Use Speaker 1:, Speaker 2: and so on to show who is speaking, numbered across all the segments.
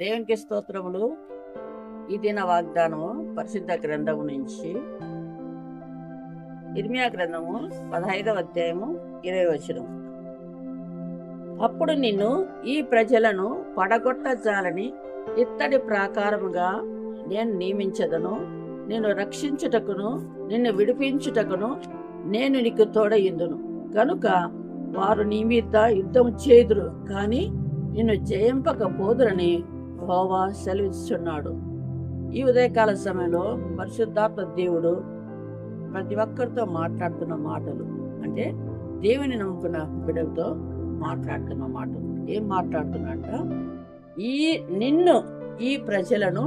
Speaker 1: దేవునికి స్తోత్రములు. ఈ దిన వాగ్దానము పరిశుద్ధ గ్రంథము నుంచి. ఇర్మియా గ్రంథము పదహైదవ అధ్యాయము ఇరవై వచనం. అప్పుడు నిన్ను ఈ ప్రజలను పడగొట్టజాలని ఇత్తడి ప్రాకారముగా నేను నియమించదను. నిన్ను రక్షించుటకును నిన్ను విడిపించుటకును నేను నీకు తోడయిందును. కనుక వారు నీ మీద యుద్ధం చేదురు కానీ నిన్ను జయింపకపోదురని యహోవా సెలవిస్తున్నాడు ఈ ఉదయకాల సమయంలో పరిశుద్ధాత్మ దేవుడు ప్రతి ఒక్కరితో మాట్లాడుతున్న మాటలు అంటే దేవుని నమ్ముకున్న బిడ్డలతో మాట్లాడుతున్న మాటలు. ఏం మాట్లాడుతున్నట్ట ఈ నిన్ను ఈ ప్రజలను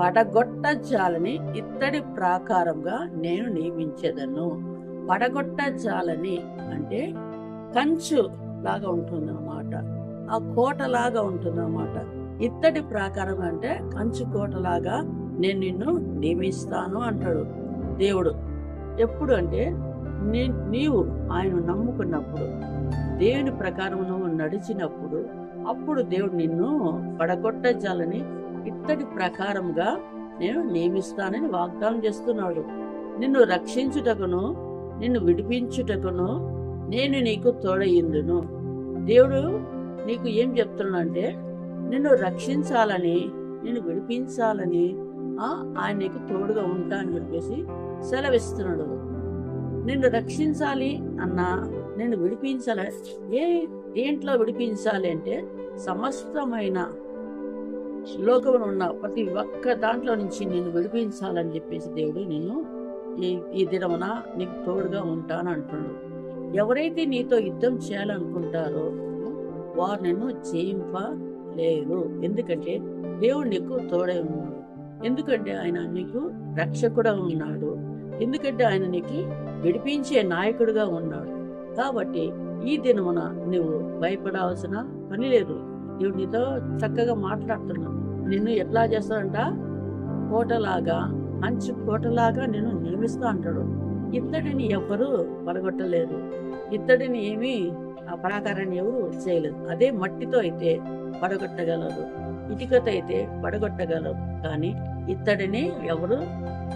Speaker 1: పడగొట్టజాలని ఇత్తడి ప్రాకారంగా నేను నియమించేదను. పడగొట్టజాలని అంటే కంచు లాగా ఉంటుందన్నమాట. ఆ కోట లాగా ఉంటుందన్నమాట. ఇత్తడి ప్రాకారం అంటే కంచుకోటలాగా నేను నిన్ను నియమిస్తాను అంటాడు దేవుడు. ఎప్పుడు అంటే నీవు ఆయన నమ్ముకున్నప్పుడు దేవుని ప్రకారం నువ్వు నడిచినప్పుడు అప్పుడు దేవుడు నిన్ను పడగొట్టజాలని ఇత్తడి ప్రకారంగా నేను నియమిస్తానని వాగ్దానం చేస్తున్నాడు. నిన్ను రక్షించుటకును నిన్ను విడిపించుటకును నేను నీకు తోడయిందును. దేవుడు నీకు ఏం చెప్తున్నాడంటే నిన్ను రక్షించాలని నిన్ను విడిపించాలని ఆయనకి ఆయన నీకు తోడుగా ఉంటా అని చెప్పేసి సెలవిస్తున్నాడు. నిన్ను రక్షించాలి అన్నా నిన్ను విడిపించాలి ఏ దేంట్లో విడిపించాలి అంటే సమస్తమైన లోకంలో ఉన్న ప్రతి ఒక్క దాంట్లో నుంచి నేను విడిపించాలని చెప్పేసి దేవుడు నేను ఈ ఈ దినమున నీకు తోడుగా ఉంటాను అంటున్నాడు. ఎవరైతే నీతో యుద్ధం చేయాలనుకుంటారో వారు నిన్ను లేరు ఎందుకంటే దేవుడు నీకు తోడై ఉన్నాడు. ఎందుకంటే ఆయన నీకు రక్షకుడా ఉన్నాడు. ఎందుకంటే ఆయన నీకు విడిపించే నాయకుడిగా ఉన్నాడు. కాబట్టి ఈ దినమున నువ్వు భయపడాల్సిన పని లేదు. నువ్వు నీతో చక్కగా మాట్లాడుతున్నావు. నిన్ను ఎట్లా చేస్తాడంట? కోటలాగా మంచి కోటలాగా నేను నియమిస్తా అంటాడు. ఇత్తడిని ఎవ్వరూ పడగొట్టలేరు ఇత్తడిని ఏమీ ఆ ప్రాకారాన్ని ఎవరు చేయలేదు. అదే మట్టితో అయితే పడగొట్టగలరు. ఇటుకతో అయితే పడగొట్టగలరు. కానీ ఇత్తడిని ఎవరు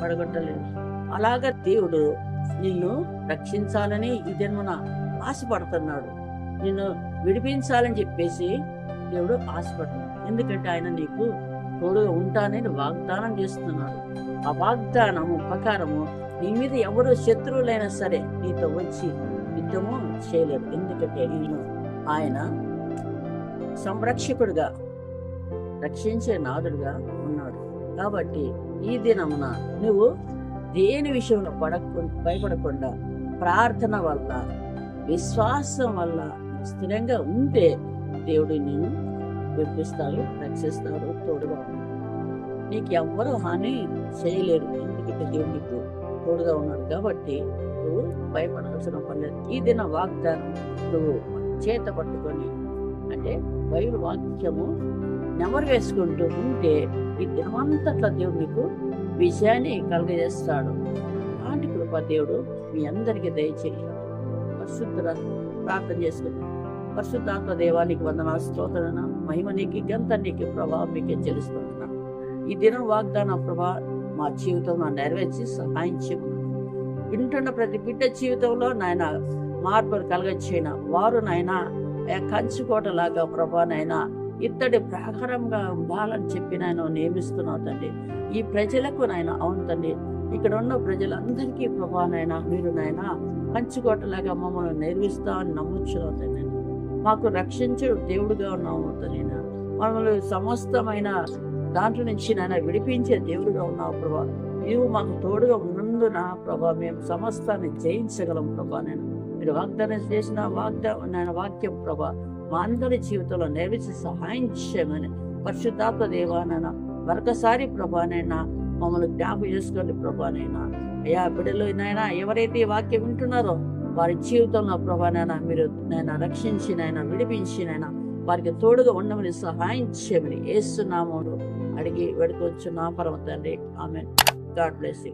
Speaker 1: పడగొట్టలేరు. అలాగా దేవుడు నిన్ను రక్షించాలని ఈ జన్మన ఆశపడుతున్నాడు. నిన్ను విడిపించాలని చెప్పేసి దేవుడు ఆశపడుతున్నాడు. ఎందుకంటే ఆయన నీకు తోడుగా ఉంటానని వాగ్దానం చేస్తున్నాడు. ఆ వాగ్దానము ప్రకారము నీ మీద ఎవరు శత్రువులైనా సరే నీతో వచ్చి యుద్ధము చేయలేరు ఎందుకంటే నేను ఆయన సంరక్షకుడిగా రక్షించే నాదుడుగా ఉన్నాడు. కాబట్టి ఈ దినమున నువ్వు దేని విషయంలో పడకు భయపడకుండా ప్రార్థన వల్ల విశ్వాసం వల్ల స్థిరంగా ఉంటే దేవుడు నేను విడిపిస్తాడు రక్షిస్తాడు తోడుగా నీకు ఎవ్వరూ హాని చేయలేరు. ఎందుకంటే దేవుడు తోడుగా ఉన్నాడు కాబట్టి నువ్వు భయపడాల్సిన పర్లేదు ఈ దిన వాగ్దానం నువ్వు చేత పట్టుకొని అంటే బైబిల్ వాక్యము నెమరు వేసుకుంటూ ఉంటే ఈ దినమంతట్లా దేవుడు నీకు విజయాన్ని కలుగజేస్తాడు. అలాంటి కృప దేవుడు మీ అందరికీ దయచేయాలి పరిశుద్ధ ప్రార్థన చేసుకుందాం. పరిశుద్ధాత్మ దేవానికి వందన స్తోత్రన మహిమ నీకు గంత నీకు ప్రభావం మీకు చెల్లిస్తున్నా. ఈ దినం వాగ్దాన ప్రభా మా జీవితంలో నెరవేర్చి సహాయం చేయమన్నాను వింటున్న ప్రతి బిడ్డ జీవితంలో నాయన మార్పులు కలగచ్చిన వారు నాయన కంచుకోటలాగా ప్రభా నాయన ఇత్తడి ప్రహరంగా ఉండాలని చెప్పి నేను నియమిస్తున్నావు తండ్రి. ఈ ప్రజలకు నాయన అవును తండ్రి ఇక్కడ ఉన్న ప్రజలందరికీ ప్రభానైనా మీరు నాయన కంచుకోటలాగా మమ్మల్ని నిర్మిస్తామని నమ్ముచ్చున్నావు తండ్రి. మాకు రక్షించే దేవుడుగా ఉన్నావు తండ్రి మమ్మల్ని సమస్తమైన దాంట్లో నుంచి నాయన విడిపించే దేవుడుగా ఉన్నావు ప్రభా. నీవు మాకు తోడుగా ఉన్నందున ప్రభా మేము సమస్తాన్ని జయించగలం ప్రభా నేను మీరు వాగ్దానం చేసిన వాగ్దా నేను వాక్యం ప్రభా మా అందరి జీవితంలో నెరవేర్చి సహాయం చేయమని పరిశుద్ధాత్మ దేవానైనా మరొకసారి ప్రభానైనా మమ్మల్ని జ్ఞాపం చేసుకోండి ప్రభానైనా అయ్యా బిడ్డలు నైనా ఎవరైతే ఈ వాక్యం వింటున్నారో వారి జీవితంలో ప్రభానైనా మీరు నైనా రక్షించినైనా విడిపించినైనా వారికి తోడుగా ఉండమని సహాయం చేయమని ఏస్తున్నాము అడిగి వెడుకొచ్చు నా పరమ తండ్రి. ఆమె గాడ్ బ్లెస్ యూ.